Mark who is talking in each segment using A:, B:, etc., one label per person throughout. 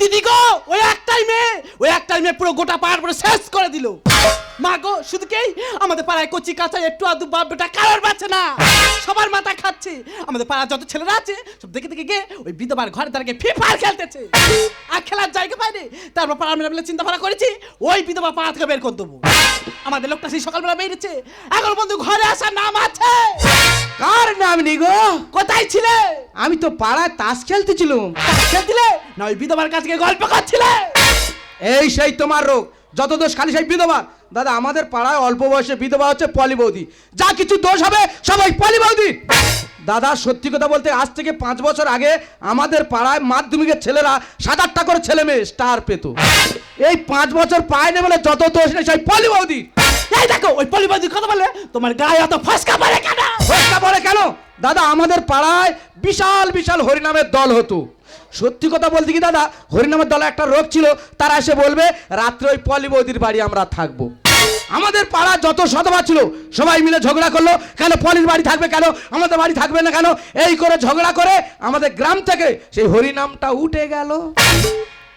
A: দিদি গো, ওই একটাই মেয়ে, ওই একটাই মেয়ে পুরো গোটা পাহাড় পুরো শেষ করে দিল। মা গো শুধু কেই আমাদের পাড়ায় কচি কাঁচা একটু আধু বাপ বেটা কারোর বাচ্চা না। সবার মাথা খাচ্ছে। আমাদের পাড়ার যত ছেলেরা আছে সব দেখে দেখে গিয়ে ওই বিধবার ঘরে দাঁড়িয়ে ফ্রি ফায়ার খেলতেছে। আর খেলার জায়গা পাইনি তারপর পাড়ার মেলা মেলা চিন্তা ভাবনা করেছি ওই বিধবা পাড়া থেকে বের করে দেবো। আমাদের লোকটা সেই সকালবেলা বেরিয়েছে। এখন বন্ধু ঘরে আসার নাম আছে।
B: কার নাম নি গো?
A: কোথায় ছিলে?
B: আমি তো পাড়ায় তাস খেলতেছিলাম।
A: খেলছিলে? না ওই বিধবার কাছে গল্প করছিলে।
B: এই সেই তোমার রোগ। যত দোষ খালি সেই বিধবা দাদা আমাদের পাড়ায় অল্প বয়সে বিধবা হচ্ছে পলি বৌদি। যা কিছু দোষ হবে সবাই পলি বৌদি। দাদা সত্যি কথা বলতে আজ থেকে পাঁচ বছর আগে আমাদের পাড়ায় মাধ্যমিকের ছেলেরা সাত আটটা করে ছেলে মেয়ে স্টার পেত। এই পাঁচ বছর পায় না বলে যত দোষ নেই সেই পলি বৌদি।
A: এই দেখো ওই পলিবাদির কথা বলে তোমার গায়ে অত ফসকা পড়ে কেন?
B: হত্যা বলে কেন? দাদা আমাদের পাড়ায় বিশাল বিশাল হরিনামের দল হতো। সত্যি কথা বলতে কি দাদা? হরিনামের দলে একটা রোগ ছিল, তারা এসে বলবে, রাত্রে ওই পলি বৌদির বাড়ি আমরা থাকব। আমাদের পাড়া যত সদবা ছিল, সবাই মিলে ঝগড়া করল, কেন পলির বাড়ি থাকবে কেন? আমাদের বাড়ি থাকবে না কেন? এই করে ঝগড়া করে আমাদের গ্রাম থেকে সেই হরিনামটা উঠে গেল।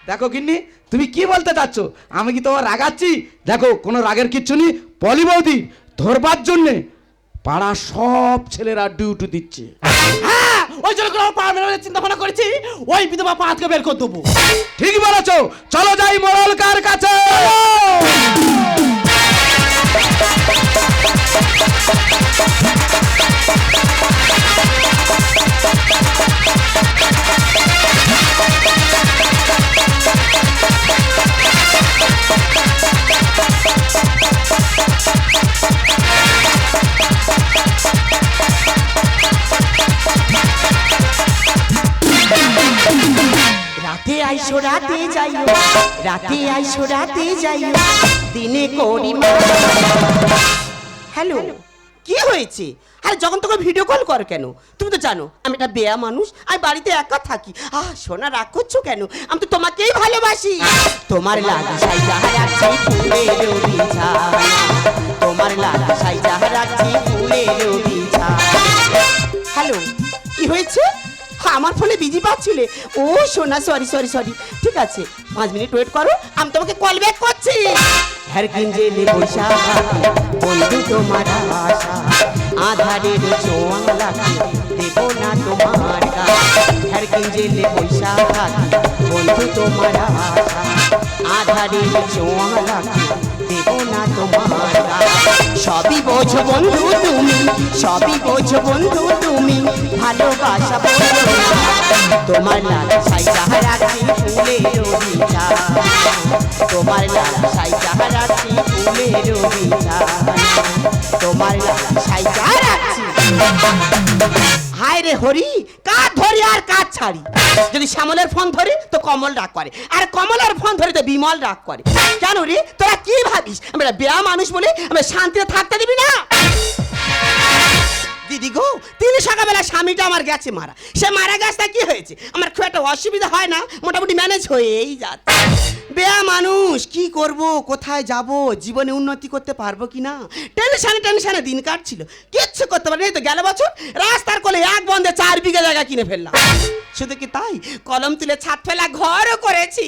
B: দেখো কিন্নি তুমি কি বলতে চাচ্ছ? আমি কি তোমার রাগাচ্ছি? দেখো, কোনো রাগের কিচ্ছু নেই। পলি বৌদি ধরবার জন্যে পাড়া সব ছেলেরা ডিউটি দিচ্ছে।
A: ওই জন্য করে পাড়া মেরে চিন্তা ভাবনা করেছি, ওই বিধবা পা হাতকে বের করে দেবো।
B: ঠিক বলেছ। চলো যাই মোড়লকার কাছে।
C: রাতে যাইও। রাতে আইসো, রাতে যাইও। দিনে করি হ্যালো, কি হয়েছে? আরে যখন তোকে ভিডিও কল কর কেন? তুমি তো জানো, আমি একটা বেয়া মানুষ, আমি বাড়িতে একা থাকি। আহ, সোনা, রাগ করছ কেন? আমি তো তোমাকেই ভালোবাসি। তোমার লাগা সাই যাহা রাখছি ফুলের তোমার লাগা সাই যাহা রাখছি ফুলের হ্যালো, কি হয়েছে? হ্যাঁ আমার ফোনে বিজি পাচ্ছিলে? ও সোনা সরি সরি সরি ঠিক আছে পাঁচ মিনিট ওয়েট করো আমি তোমাকে কল ব্যাক করছি। হ্যার কিঞ্জেলে বৈশা বন্ধু তোমার আশা আধারের চোয়া লাগে দেব না তোমার গা হ্যার কিঞ্জেলে বৈশা বন্ধু তোমার আশা। লাগে দেব না তোমার সবই বোঝো বন্ধু তুমি, সবই বোঝো বন্ধু তুমি, ভালোবাসা বোঝো তোমার লালা সাই রাখি ফুলের বিছা তোমার লালা সাই রাখি ফুলের বিছা তোমার লালা সাই রাখছি হায় রে হরি ধরি আর কার ছাড়ি? যদি শ্যামলের ফোন ধরে, তো কমল ডাক করে। আর কমলের ফোন ধরে, তো বিমল ডাক করে। কেন রে, তোরা কি ভাবিস? আমরা বেয়া মানুষ বলে আমরা শান্তিতে থাকতে দিবি না? দিদি গো, তিন সকালবেলা স্বামীটা আমার গেছে মারা। সে মারা গেছে কি হয়েছে? আমার খুব একটা অসুবিধা হয় না, মোটামুটি ম্যানেজ হয়েই যাচ্ছে। বেয়া মানুষ, কি করব, কোথায় যাব, জীবনে উন্নতি করতে পারব কি না? টেনশনে টেনশনে দিন কাটছিল। কিচ্ছু করতে পারি তো গেল বছর, রাস্তার কোলে এক বন্ধে চার বিঘা জায়গা কিনে ফেললাম। শুধু কি তাই? কলম তুলে ছাদ ফেলা ঘরও করেছি।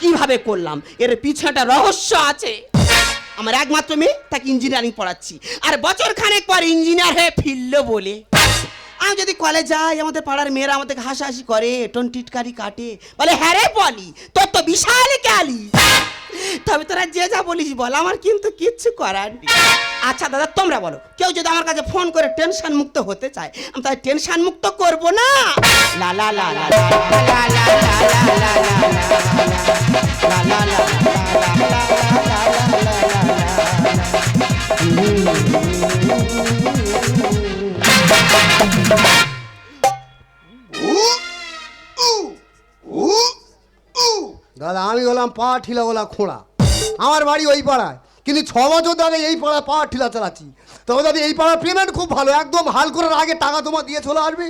C: কীভাবে করলাম? এর পিছনে রহস্য আছে। আমার একমাত্র মেয়ে, তাকে ইঞ্জিনিয়ারিং পড়াচ্ছি। আর বছর খানেক পর ইঞ্জিনিয়ার হয়ে ফিরলো বলে। আমি যদি কলেজ যাই আমাদের পাড়ার মেয়েরা আমাদের হাসাহাসি করে টোন টিটকারি কাটে বলে হ্যাঁ রে বলি তোর তো বিশাল ক্যালি তবে তোরা যে যা বলিস বল আমার কিন্তু কিচ্ছু করার আচ্ছা দাদা তোমরা বলো কেউ যদি আমার কাছে ফোন করে টেনশন মুক্ত হতে চায় আমি তাই টেনশন মুক্ত করব না লা লা লা লা লা লা লা লা লা লা লা লা লা
D: দাদা, আমি হলাম পা ঠিলা বলা খোঁড়া। আমার বাড়ি ওই পাড়ায়। কিন্তু ছ বছর দাদা এই পাড়ায় পা ঠিলা চালাচ্ছি। তবে দাদা, এই পাড়ার পেমেন্ট খুব ভালো। একদম হাল করার আগে টাকা তোমার দিয়ে চলে আসবে।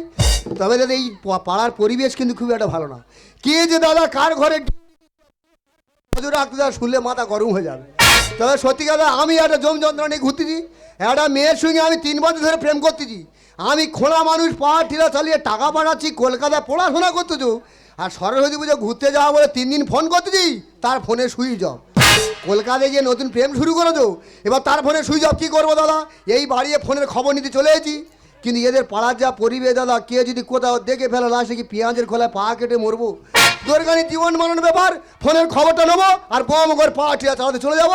D: তবে দাদা, এই পাড়ার পরিবেশ কিন্তু খুব একটা ভালো না। কে যে দাদা, কার ঘরে রাখতে দাদা শুনলে মাথা গরম হয়ে যাবে। তবে সত্যি কথা, আমি একটা জম যন্ত্রণা নিয়ে ঘুরতেছি। একটা মেয়ের সঙ্গে আমি তিন বছর ধরে প্রেম করতেছি। আমি খোলা মানুষ পাহাড় ঠিলা চালিয়ে টাকা পাঠাচ্ছি, কলকাতায় পড়াশোনা করতেছো। আর সরস্বতী পুজো ঘুরতে যাওয়া বলে তিন দিন ফোন করতেছি, তার ফোনে সুইচ অফ কলকাতায় গিয়ে নতুন প্রেম শুরু করেছ, এবার তার ফোনে সুইচ অফ কী করব দাদা? এই বাড়িয়ে ফোনের খবর নিতে চলে এসেছি। কিন্তু এদের পাড়ার যা পরিবেশ দাদা, কে যদি কোথাও দেখে ফেলে লাস্টে কি পেঁয়াজের খোলায় পা কেটে মরবো। দরকারি জীবন মানানোর ব্যাপার ফোনের খবরটা নেব আর বম করে পা ঠিয়া চালাতে চলে যাব।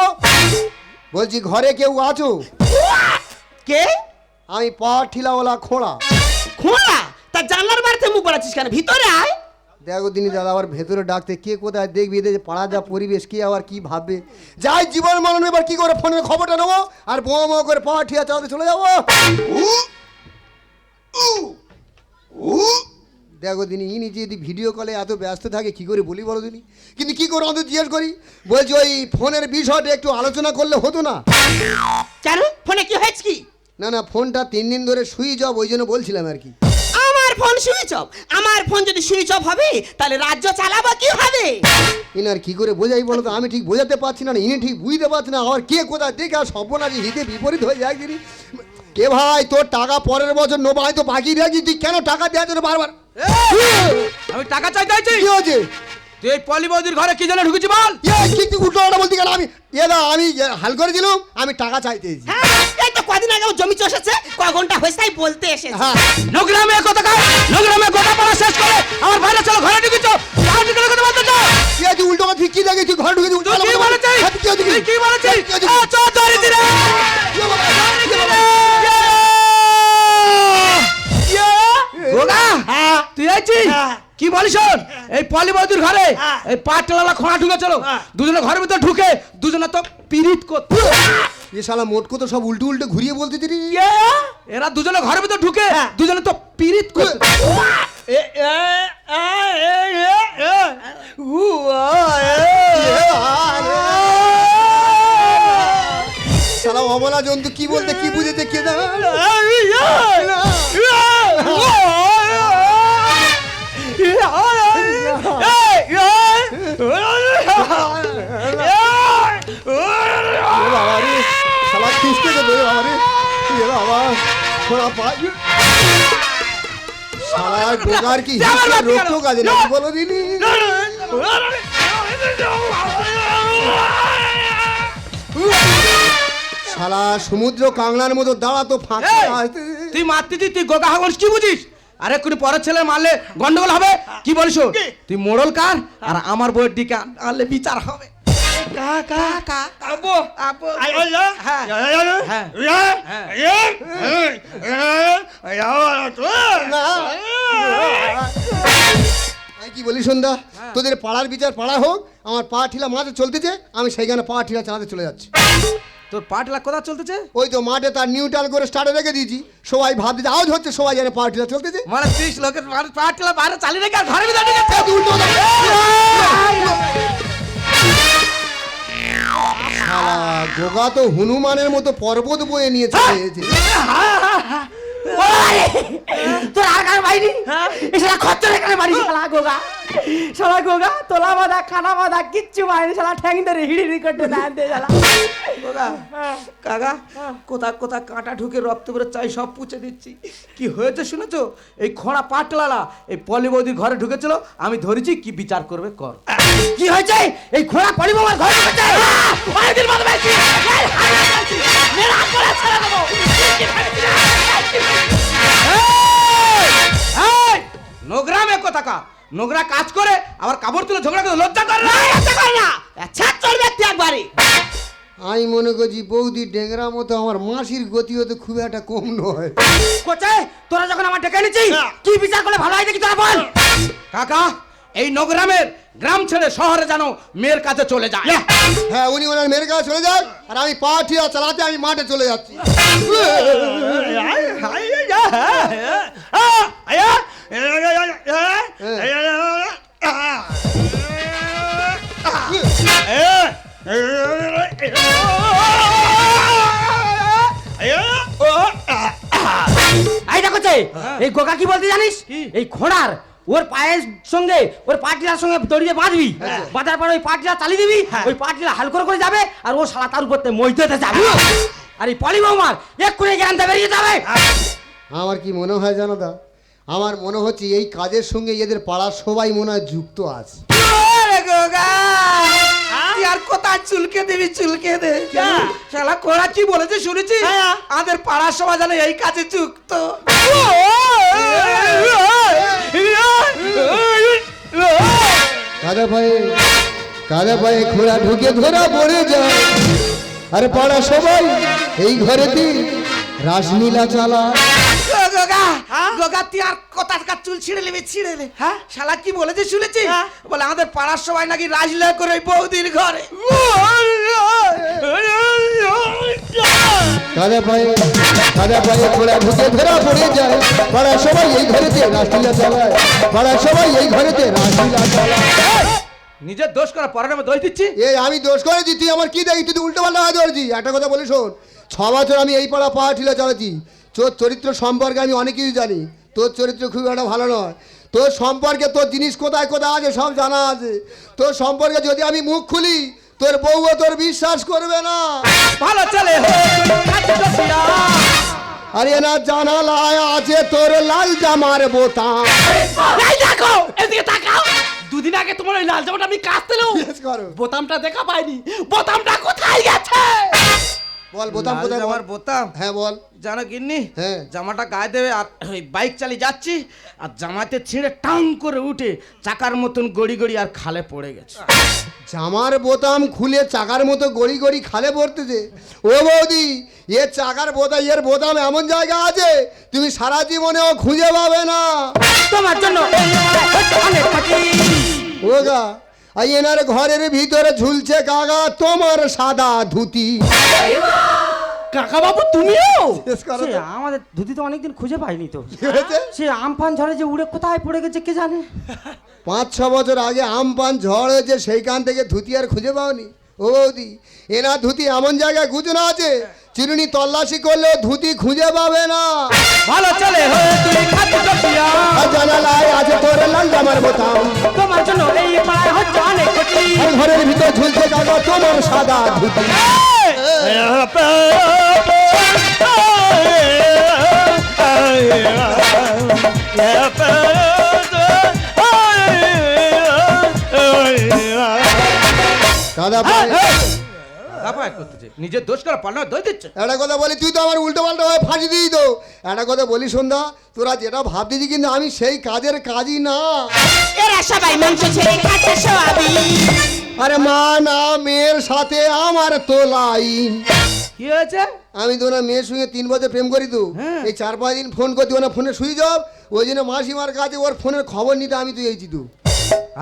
D: বলছি, ঘরে কেউ আছো?
C: কে?
D: আমি পা ঠিলাওয়ালা খোঁড়া।
C: খোঁড়া? তা জানলার বাড়িতে মুখ বাড়াচ্ছিস কেন? ভিতরে আয়।
D: দেখো দিনই দাদা আবার ভেতরে ডাকতে কে কোথায় দেখবি? এদের যে পাড়া যা পরিবেশ কে আবার কি ভাববে? যাই জীবন মানানো এবার কি করে ফোনের খবরটা নেব? আর বম করে পা ঠিয়া চালাতে চলে যাব? দেখো দিনি ইনি যদি ভিডিও কলে এত ব্যস্ত থাকে কি করে বলি বলো দিনি? কিন্তু কি করে অন্তত জিজ্ঞেস করি? বলছি ওই ফোনের বিষয়টা একটু আলোচনা করলে হতো না?
C: কেন? ফোনে কি হয়েছে কি?
D: না না ফোনটা তিন দিন ধরে সুইচ অফ ওই জন্য বলছিলাম আর কি।
C: আমার ফোন সুইচ অফ? আমার ফোন যদি সুইচ অফ হবে তাহলে রাজ্য চালাবো কি হবে?
D: ইনার কি করে বোঝাই বলো তো? আমি ঠিক বোঝাতে পারছি না ইনি ঠিক বুঝতে পারছি না। আবার কে কোথায়? দেখে আর সর্বনাশী হিতে বিপরীত হয়ে যায় দিদি কে ভাই তোর টাকা পরের বছর নেব হয়তো বাকি রেখেছি তুই কেন টাকা দেওয়ার জন্য বারবার?
B: আমি টাকা চাইতে আইছি।
D: কি হয়েছে?
B: তুই এই পলি বৌদির ঘরে কি জন্য ঢুকেছি বল?
D: কি তুই উল্টো কথা বলতে গেল আমি এ আমি হাল করে দিলাম আমি টাকা চাইতে
C: হ্যাঁ ও জমি চষেছে ক ঘণ্টা হয়েছে তাই বলতে এসেছে।
D: হ্যাঁ।
B: নোগ্রামে কথা কয় নোগ্রামে কথা পড়া শেষ করে আমার ভাইরা চলো ঘরে ঢুকেছ আর ঢুকে কথা বলতে চাও?
D: কি আছে উল্টো কথা কি দেখে তুই ঘর ঢুকে উল্টো
B: তুই কি বলেছিস?
D: হ্যাঁ?
B: তুই কি বলেছিস? চল ধরে দিরে
D: কি
B: তুই আইছিস? কি বলিস এই পলি বৌদির ঘরে এই পাটলালা খোঁড়া ঢুকে চলো দুজনে ঘরের ভিতর ঢুকে দুজনে তো পিরিত করতে
D: এ শালা মোট তো সব উল্টো উল্টো ঘুরিয়ে বলতে দিদি
B: এরা দুজনে ঘরের ভিতর ঢুকে দুজনে তো পিরিত করতে
D: শালা অবলা জন্তু কি বলতে কি বুঝেছে কে জানে বাবা রে শালা খিস্তে তো ধরে বাবা রে এ বাবা খোড়া পা শালা গোগার কি
B: আমার
D: হিংসা
B: বাপকে
D: রোগ
B: গেল।
D: টোক আছে না বলো দিনি শালা সমুদ্র কাংলার মতো দাঁড়াতো ফাঁকা
B: তুই মারতেছি তুই গোগা হাগর কি বুঝিস আরে কোন পরের ছেলে মারলে গন্ডগোল হবে কি বলিস তুই মোড়ল কার আর আমার বইয়ের দিকে আনলে বিচার হবে কা আবো হ্যাঁ হ্যাঁ হ্যাঁ
D: বলি সন্ধ্যা? তোদের পাড়ার বিচার পাড়া হোক আমার পা ঠিলা মাঝে চলতেছে আমি সেইখানে পা ঠিলা চালাতে চলে যাচ্ছি।
B: তোর পাটলা কোথা চলতেছে?
D: ওই তো মাঠে তার নিউট্রাল করে স্টার্টে রেখে দিয়েছি। সবাই ভাবতে আওয়াজ হচ্ছে সবাই জানে পা ঠিলা চলতেছে।
B: মানে ত্রিশ লোকের পাটলা বাইরে চালিয়ে রেখে আর ঘরের ভিতরে
D: শালা, গোগা তো হনুমানের মতো পর্বত বয়ে নিয়ে চলে এসেছে।
A: তোর আর কার বাইনি এছাড়া খচ্চর এখানে বাড়ি শালা গোগা। শালা গোগা তোলা বাঁধা খানা বাঁধা কিচ্ছু বাইনি শালা ঠ্যাং ধরে হিড়ি হিড়ি করতে শালা।
B: গোগা কাকা কোথা কোথা কাঁটা ঢুকে রক্ত বেরো চাই সব পুছে দিচ্ছি। কি হয়েছে শুনেছো? এই খোঁড়া পাটলালা এই পলি বৌদির ঘরে ঢুকেছিল আমি ধরেছি কি বিচার করবে কর।
A: কি হয়েছে? এই ঘোড়া পড়ি বাবার ঘরে ঢুকেছে? অনেকদিন বাদ করে ছেড়ে দেবো।
B: এই! নোংরামে কোথাকা নোংরা কাজ করে আবার কাপড় তুলে ঝগড়া করে লজ্জা করে না?
C: লজ্জা করে না। ছাত্র ব্যক্তি একবারে
D: আমি মনে করছি বৌদি ডেংরা মতো আমার মাসির গতি হতে খুব একটা কম নয়।
A: কোচে তোরা যখন আমার ডেকে এনেছিস কি বিচার করলে ভালো হয় দেখি তোরা বল।
B: কাকা এই নগরামের গ্রাম ছেড়ে শহরে যেন মেয়ের কাছে চলে যায়।
D: হ্যাঁ উনি ওনার মেয়ের কাছে চলে যান আর আমি পা ঠিয়া চালাতে আমি মাঠে চলে যাচ্ছি।
A: এই গোগা কি বলতে জানিস? এই ঘোড়ার
E: ওর পায়ের সঙ্গে ওর পাটিলার সঙ্গে দড়িয়ে বাঁধবি বাঁধার পর ওই পাটিলা চালিয়ে দিবি ওই পাটিলা হালকর করে যাবে আর ও শালা তার উপর মইতে যাবে আর এই পলি বৌমার এক্ষুনি জ্ঞানটা বেরিয়ে যাবে
D: আমার কি মনে হয় জানো দা আমার মনে হচ্ছে এই কাজের সঙ্গে এদের পাড়ার সবাই মনে হয় যুক্ত আছে
B: আর কোথায় চুলকে দিবি চুলকে দে শালা কোড়া কি বলেছে শুনেছি আমাদের পাড়ার সবাই জানে এই কাজে যুক্ত
D: কাদা পায়ে কাদা পায়ে খোড়া ঢুকে ধরা পড়ে যায়। আরে পাড়া সবাই, এই ঘরেতে রাসলীলা চালা
B: গোগা গোগা তুই আর কোথার কাজ চুল ছিঁড়ে নেবে ছিঁড়ে নে। হ্যাঁ? শালা কি বলেছে শুনেছি বলে আমাদের পাড়ার সবাই নাকি রাজলীলা করে ওই বৌদির ঘরে।
D: কাদা পায়ে কাদা পায়ে খোড়া ঢুকে ধরা পড়ে যায়। পাড়া সবাই এই ঘরেতে রাসলীলা চালায়। পাড়া সবাই এই ঘরেতে রাসলীলা চালায়।
B: নিজের দোষ করা পরের নামে দোষ দিচ্ছি
D: এই আমি দোষ করেছি তুই আমার কি দেখি তুই উল্টো পাল্টা করেছি একটা কথা বলি শোন ছ বছর আমি এই পাড়া পা ঠিলা চালাচ্ছি। তোর চরিত্র সম্পর্কে আমি অনেক কিছু জানি। তোর চরিত্র খুব একটা ভালো নয়। তোর সম্পর্কে তোর জিনিস কোথায় কোথায় আছে সব জানা আছে। তোর সম্পর্কে যদি আমি মুখ খুলি তোর বউও তোর বিশ্বাস করবে না।
B: ভালো চলে
D: আরে না জানালায় আছে তোর লাল জামার বোতাম।
A: এই দেখো এদিকে তাকাও। দুদিন আগে তোমার ওই লাল জামাটা আমি
D: করো।
A: বোতামটা দেখা পাইনি। বোতামটা কোথায় গেছে?
D: বল বোতাম কোথায়
B: আমার বোতাম।
D: হ্যাঁ বল।
B: জানো কিন্নি
D: হ্যাঁ।
B: জামাটা গায়ে দেবে আর ওই বাইক চালিয়ে যাচ্ছি আর জামাতে ছিঁড়ে টাং করে উঠে চাকার মতন গড়ি গড়ি আর খালে পড়ে গেছে।
D: জামার বোতাম খুলে চাকার মতো গড়ি গড়ি খালে পড়তেছে ও বৌদি এর চাকার বোতাম এর বোতাম এমন জায়গা আছে তুমি সারা জীবনেও খুঁজে পাবে না।
E: তোমার জন্য।
D: ও গা। আর এনার ঘরের ভিতরে ঝুলছে কাগা তোমার সাদা ধুতি।
A: কাকা বাবু তুমিও?
D: শেষ করো
E: সে আমাদের ধুতি তো অনেকদিন খুঁজে পাইনি তো।
D: কি হয়েছে?
E: সে আমফান ঝড়ে যে উড়ে কোথায় পড়ে গেছে কে জানে?
D: পাঁচ ছ বছর আগে আমপান ঝড় হয়েছে সেইখান থেকে ধুতি আর খুঁজে পাওনি। ও বৌদি এনার ধুতি এমন জায়গায় গুজনা আছে? চিরুনি তল্লাশি করলেও ধুতি খুঁজে পাবে না
B: ভালো চলে তুই খাচ্ছিস পিয়া
D: আর জানালায় আছে তোর লাল বোতাম
E: তোমার জন্য এই পাড়ায় হচ্ছে অনেক
D: ঘরের ভিতর ঝুলছে কাগা তোমার সাদা ধুতি কাদা
B: লাফায় করতেছে নিজের দোষ করা পাল্লা দোষ দিচ্ছে।
D: একটা কথা বলি তুই তো আমার উল্টো পাল্টা হয়ে ফাঁসি দিই তো। একটা কথা বলি সন্ধ্যা তোরা যেটা ভাবতেছি কিন্তু আমি সেই কাজের কাজই না।
C: এরা সবাই মাংস ছেড়ে খাচ্ছে সোয়াবিন
D: আরে মা না মেয়ের সাথে আমার তো লাইন
B: কি হয়েছে?
D: আমি তো না মেয়ের সঙ্গে তিন বছর প্রেম করি তো। এই চার পাঁচ দিন ফোন করতে না ফোনে সুইচ অফ ওই জন্য মাসিমার কাছে ওর ফোনের খবর নিতে আমি তুই এইছি তো।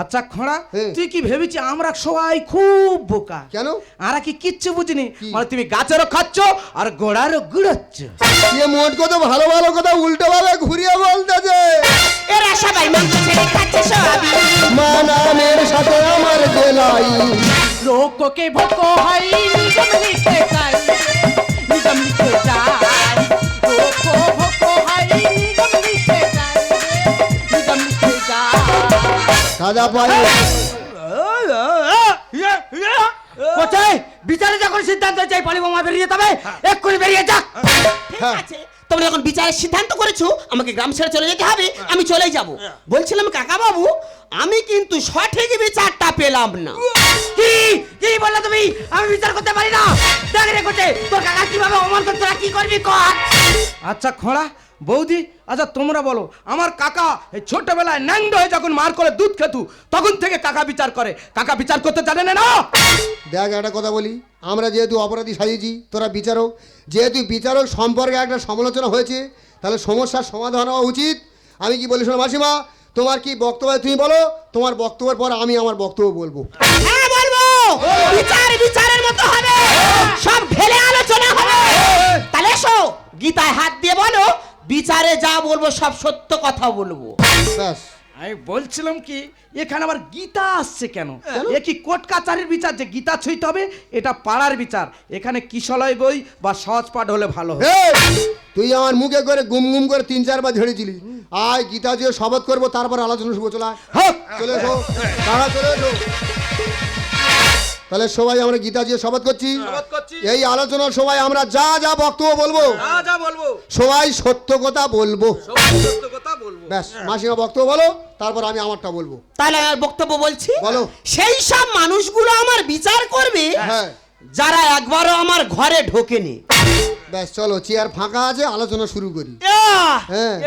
B: আচ্ছা খোঁড়া
D: হ্যাঁ।
B: তুই কি ভেবেছি আমরা সবাই খুব বোকা?
D: কেন?
B: আরা কি কিচ্ছু বুঝিনি। মানে তুমি গাছেরও খাচ্ছ আর গোড়ারও গুড়াচ্ছ।
D: এ মোট কথা ভালো ভালো কথা উল্টো ভাবে ঘুরিয়ে বলতেছে
C: এরা সবাই মাংস ছেড়ে খাচ্ছে সবই।
D: মা নামের সাথে আমার
A: গেলাই। রোককে ভোকো হয় নিগম লিখে যাই নিগম লিখে যাই
D: সাদা পায়ে।
E: কোথায়? বিচারে যখন সিদ্ধান্ত চাই পলি বোমা বেরিয়ে যেতে হবে এক্ষুনি বেরিয়ে যাক
C: ঠিক আছে। তোমরা যখন বিচারের সিদ্ধান্ত করেছ আমাকে গ্রাম ছেড়ে চলে যেতে হবে আমি চলেই যাব। বলছিলাম কাকা বাবু আমি কিন্তু সঠিক বিচারটা পেলাম না।
E: কি? কি বললে তুমি? আমি বিচার করতে পারি না। দেখ রে কোটে তোর কাকা কীভাবে অমন করতে কি করবি কর।
B: আচ্ছা খোঁড়া বৌদি আচ্ছা তোমরা বলো আমার কাকা এই ছোটবেলায় ন্যাংড হয়ে যখন মার করে দুধ খেতু তখন থেকে কাকা বিচার করে। কাকা বিচার করতে জানে না না?
D: দেখ একটা কথা বলি আমরা যেহেতু অপরাধী সাজিয়েছি তোরা বিচারক যেহেতু বিচারক সম্পর্কে একটা সমালোচনা হয়েছে তাহলে সমস্যার সমাধান হওয়া উচিত। আমি কি বলি শোনো মাসিমা তোমার কি বক্তব্য তুমি বলো তোমার বক্তব্যের পর আমি আমার বক্তব্য বলব।
C: হ্যাঁ বলব। বিচার বিচারের মতো হবে। সব ঢেলে আলোচনা হবে। তাহলে এসো গীতায় হাত দিয়ে বলো বিচারে যা বলব সব সত্য কথা বলব।
D: ব্যাস
B: আমি বলছিলাম কি এখানে আবার গীতা আসছে কেন? এ কি কোর্ট কাচারির বিচার? যে গীতা ছুঁইতে হবে এটা পাড়ার বিচার। এখানে কিশলয় বই বা সহজ পাঠ হলে ভালো হয়।
D: এই, তুই আমার মুখে করে গুম গুম করে তিন চারবার ঝেড়েছিলি। আয় গীতা যে শপথ করব তারপর আলোচনা শুভ চলে আয়।
B: হ্যাঁ।
D: চলে এসো। তারা চলে এসো। তাহলে সবাই আমরা গীতা যে শপথ করছি। এই আলোচনার সবাই আমরা যা যা বক্তব্য বলব সবাই সত্য কথা বলব।
B: সত্য কথা বলব।
D: ব্যাস মাসিমা বক্তব্য বলো তারপর আমি আমারটা বলব।
C: তাহলে আমার বক্তব্য বলছি?
D: বলো।
C: সেই সব মানুষগুলো আমার বিচার করবে
D: হ্যাঁ।
C: যারা একবারও আমার ঘরে ঢোকেনি।
D: ব্যাস চলো চেয়ার ফাঁকা আছে আলোচনা শুরু করি। হ্যাঁ।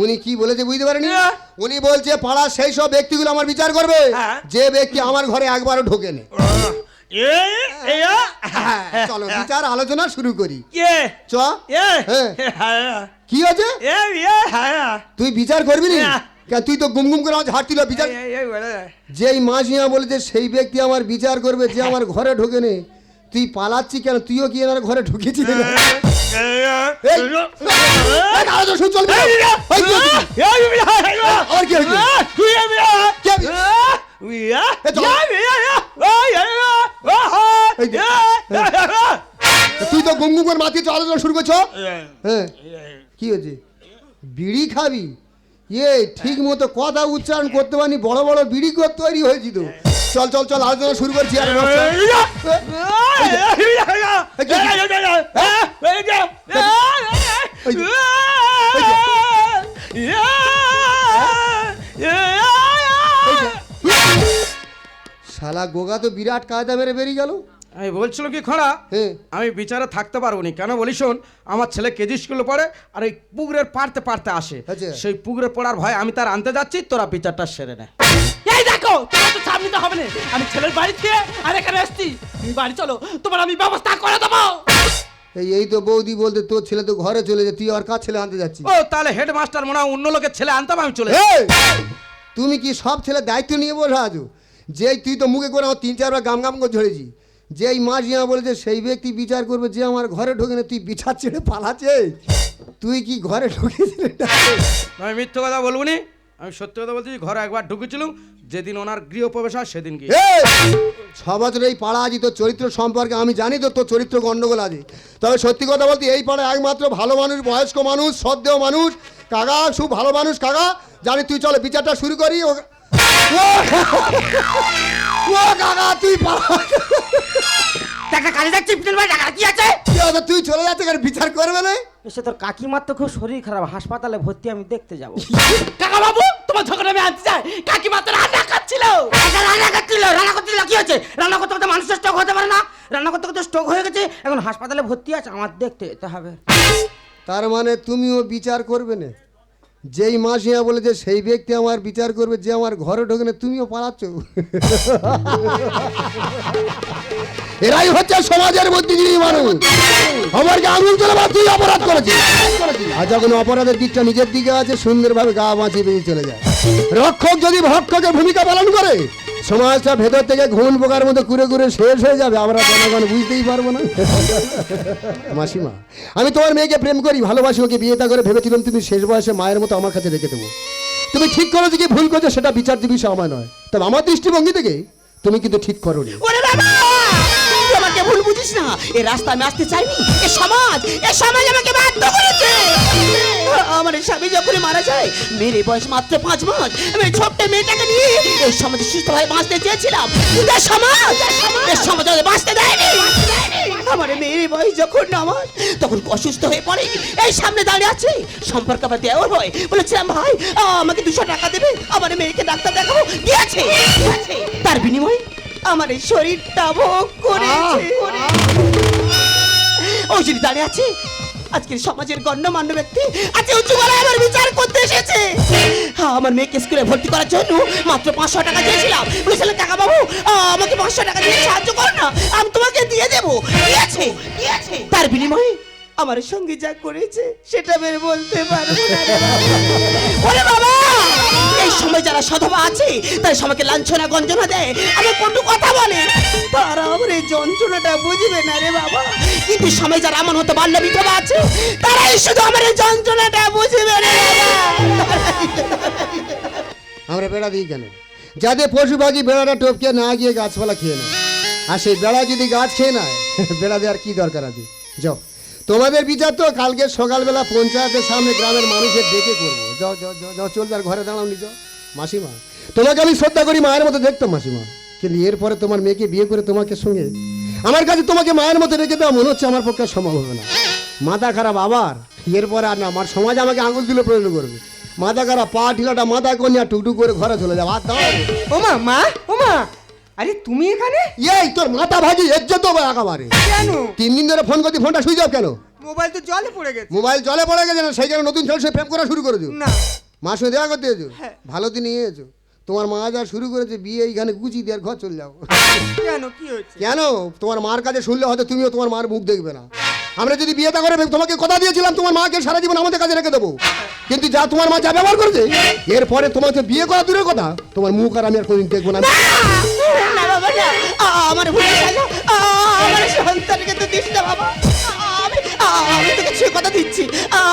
D: উনি কি বলেছে বুঝতে পারেনি? উনি বলছে পাড়ার সেই সব ব্যক্তিগুলো আমার বিচার করবে। যে ব্যক্তি আমার ঘরে একবারও ঢোকেনি। হ্যাঁ, চলো বিচার আলোচনা শুরু করি। চ। হ্যাঁ। কি আছে তুই বিচার করবি না? কেন তুই তো গুম গুম করে আমার ঝাড়ছিল বিচার যেই মাঝিয়া বলেছে সেই ব্যক্তি আমার বিচার করবে যে আমার ঘরে ঢোকে নে তুই পালাচ্ছি কেন? তুইও কি এনার ঘরে ঢুকেছিস হ্যাঁ। তুই তো গুম গুম করে মাতিয়ে আলোচনা শুরু করছ হ্যাঁ কি হয়েছে বিড়ি খাবি ইয়ে ঠিক মতো কথা উচ্চারণ করতে পারিনি বড় বড় বিড়ি তৈরি হয়েছি তো চল চল চল আলোচনা শুরু করছি আরে। শালা গোগা তো বিরাট কায়দা মেরে বেরিয়ে গেল
B: আমি বলছিল কি খোঁড়া
D: হ্যাঁ
B: আমি বিচারে থাকতে পারব নি কেন বলি শোন আমার ছেলে কেজি স্কুলে পড়ে আর এই পুকুরের পারতে পারতে আসে
D: আচ্ছা।
B: সেই পুকুরে পড়ার ভয় আমি তার আনতে যাচ্ছি তোরা বিচারটা সেরে নে
A: এই দেখো তোমার তো সামনে তো হবে না। আমি ছেলের বাড়ি থেকে আর এখানে আসছি। তুমি বাড়ি চলো তোমার আমি ব্যবস্থা করে দেবো।
D: এই এই তো বৌদি বলতে তোর ছেলে তো ঘরে চলে যায় তুই আর কার ছেলে আনতে যাচ্ছিস?
B: ও তাহলে হেডমাস্টার মনে হয় অন্য লোকের ছেলে আনতাম আমি চলে!
D: তুমি কি সব ছেলে দায়িত্ব নিয়ে বসে আছো? যেই তুই তো মুখে করে আমার তিন চারবার গাম গাম করে ঝরেছি। যেই মা জিয়া বলেছে সেই ব্যক্তি বিচার করবে যে আমার ঘরে ঢোকে না তুই বিচার ছেড়ে পালাচ্ছে তুই কি ঘরে ঢুকেছিলি?
B: আমি মিথ্যে কথা বলব নি? আমি সত্যি কথা বলছি ঘরে একবার ঢুকেছিলাম যেদিন ওনার গৃহপ্রবেশ হয় সেদিন
D: এই! ছ বছর এই পাড়া আছি তোর চরিত্র সম্পর্কে আমি জানি তো তোর চরিত্র গন্ডগোল আছে তবে সত্যি কথা বলতে এই পাড়া একমাত্র ভালো মানুষ বয়স্ক মানুষ সদ্দেহ মানুষ কাকা সু ভালো মানুষ কাকা জানি তুই চলে বিচারটা শুরু করি ও কাকা তুই পাড়া
E: একটা কাজে যাচ্ছি পিটন ভাই টাকা কি আছে?
D: কি তুই চলে যাচ্ছে কেন? বিচার করবে না?
E: এসে তোর কাকিমার তো খুব শরীর খারাপ হাসপাতালে ভর্তি আমি দেখতে যাব।
A: কাকা বাবু তোমার ঝগড়া আমি আনতে চাই। কাকিমা তো রান্না খাচ্ছিল
E: রান্না করছিল রান্না করছিল কি হচ্ছে রান্না করতে করতে মানুষের স্ট্রোক হতে পারে না। রান্না করতে করতে স্ট্রোক হয়ে গেছে। এখন হাসপাতালে ভর্তি আছে আমার দেখতে যেতে হবে।
D: তার মানে তুমিও বিচার করবে না? যেই মাস ইয়া বলে যে সেই ব্যক্তি আমার বিচার করবে, যে আমার ঘরে ঢোকে না, তুমিও পালাচ্ছ। এরাই হচ্ছে সমাজের বুদ্ধিজীবী মানুষ। আমাকে আঙুল চলে বা তুই অপরাধ করেছিস আর যখন অপরাধের দিকটা নিজের দিকে আছে, সুন্দরভাবে গা বাঁচিয়ে বেরিয়ে চলে যায়। রক্ষক যদি ভক্ষকের ভূমিকা পালন করে সমাজটা ভেতর থেকে ঘুম পোকার মতো কুড়ে কুড়ে শেষ হয়ে যাবে। আমরা জনগণ বুঝতেই পারব না। মাসিমা, আমি তোমার মেয়েকে প্রেম করি, ভালোবাসি ওকে বিয়েটা করে ভেবেছিলাম তুমি শেষ বয়সে মায়ের মতো আমার কাছে রেখে দেবো। তুমি ঠিক করো যে ভুল করছ, সেটা বিচার দিবি আমার নয়। তবে আমার দৃষ্টিভঙ্গি থেকে তুমি কিন্তু ঠিক করো
C: নি ভুল বুঝিস না। এ রাস্তা আমি আসতে চাইনি। এ সমাজ এ সমাজ আমাকে বাধ্য করেছে। আমার স্বামী যখন মারা যায়, মেয়ের বয়স মাত্র পাঁচ মাস, আমি ছোট্ট মেয়েটাকে নিয়ে এই সমাজে সুস্থভাবে বাঁচতে চেয়েছিলাম। কিন্তু সমাজ এই সমাজ বাঁচতে দেয়নি। আমার মেয়ের বয়স যখন আমার, তখন অসুস্থ হয়ে পড়ে। এই সামনে দাঁড়িয়ে আছে, সম্পর্ক আমার দেওয়ার হয় বলেছিলাম, ভাই, আমাকে দুশো টাকা দেবে। আমার মেয়েকে ডাক্তার দেখাবো। দিয়েছে। তার বিনিময়ে আমার এই শরীরটা ভোগ করেছে। ওই যদি দাঁড়িয়ে আছে। আজকের সমাজের গণ্যমান্য ব্যক্তি আজকে উঁচু গলায় আমার বিচার করতে এসেছে। হ্যাঁ, আমার মেয়েকে স্কুলে ভর্তি করার জন্য মাত্র পাঁচশো টাকা দিয়েছিলাম বলেছিলেন কাকা বাবু আমাকে পাঁচশো টাকা দিয়ে সাহায্য করো না। আমি তোমাকে দিয়ে দেবো। দিয়েছে। দিয়েছে। তার বিনিময়ে আমার সঙ্গে যা করেছে সেটা বের বলতে পারব না বাবা। এই সময় যারা সধবা আছে তাই সবাইকে লাঞ্ছনা গঞ্জনা দেয়। আমার কটু কথা বলে, তারা আমার এই যন্ত্রণাটা বুঝবে না রে বাবা। কিন্তু সময় যারা হতে বাল্য বিধবা আছে, তারাই শুধু আমার এই যন্ত্রণাটা বুঝবে
D: আমরা বেড়া দিই কেন? যাতে পশু পাখি বেড়াটা টপকে না গিয়ে গাছপালা খেয়ে নেয়। আর সেই বেড়া যদি গাছ খেয়ে নেয় বেড়া দেওয়ার কি দরকার আছে? যাও, তোমাদের বিচার তো কালকে সকালবেলা পঞ্চায়েতের সামনে গ্রামের মানুষের ডেকে করব। যাও যাও যাও যাও চলবে আর ঘরে দাঁড়াও নিজ মাসিমা তোমাকে আমি শ্রদ্ধা করি মায়ের মতো দেখতাম মাসিমা। কিন্তু এরপরে তোমার মেয়েকে বিয়ে করে তোমাকে সঙ্গে আমার কাছে তোমাকে মায়ের মতো রেখে দেওয়া মনে হচ্ছে আমার পক্ষে সম্ভব হবে না। মাথা খারাপ আবার এরপরে আর না আমার সমাজ আমাকে আঙুল দিলে প্রয়োজন করবে। মাথা খারাপ পা ঢিলাটা মাথা কন্যা টুকটুক করে ঘরে চলে যাও আর
E: ওমা মা ওমা আরে তুমি এখানে?
D: এই তোর মাথা ভাজি এজ্জত হবে একেবারে।
E: কেন?
D: তিন দিন ধরে ফোন করছি ফোনটা সুইচ অফ কেন?
E: মোবাইল তো জলে পড়ে গেছে।
D: মোবাইল জলে পড়ে গেছে না সেই জন্য নতুন ছেলে সে প্রেম করা শুরু করেছ?
E: না।
D: মার সঙ্গে দেখা করতে এসো ভালো দিন এসো তোমার মা যা শুরু করেছে বিয়ে এইখানে গুচি দিয়ে ঘর চলে যাও।
E: কেন? কি হয়েছে?
D: কেন? তোমার মার কাছে শুনলে হয়তো তুমিও তোমার মার মুখ দেখবে না। আমরা যদি বিয়েটা করে তোমাকে কথা দিয়েছিলাম তোমার মাকে সারা জীবন আমাদের কাছে রেখে দেবো। কিন্তু যা তোমার মা যা ব্যবহার করেছে এরপরে তোমাকে বিয়ে করা দূরের কথা তোমার মুখ আর আমি আর কোনদিন দেখব না।
C: আমার ভুলে গেল। আমি তোকে সে কথা দিচ্ছি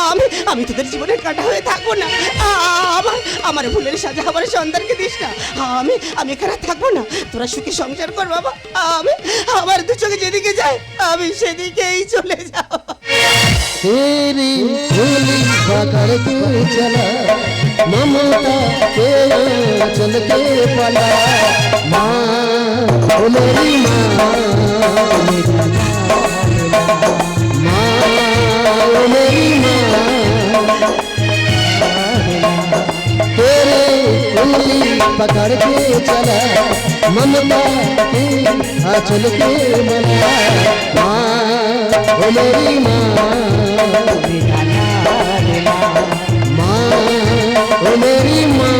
C: আমি আমি তোদের জীবনে কাটা হয়ে থাকবো না আ- আমার আমার ভুলের সাজা আমার সন্তানকে দিস না আমি আমি এখানে আর থাকবো না তোরা সুখে সংসার কর বাবা আমি আমার দু চোখে যেদিকে যায় আমি সেদিকেই চলে যাব
D: तेरी झोली पकड़ के चला ममता के चल के पला माँ ओ मेरी माँ मेरी माँ डोली पकड़ के चला ममता के आंचल के मना माँ ओ मेरी माँ माँ ओ मेरी माँ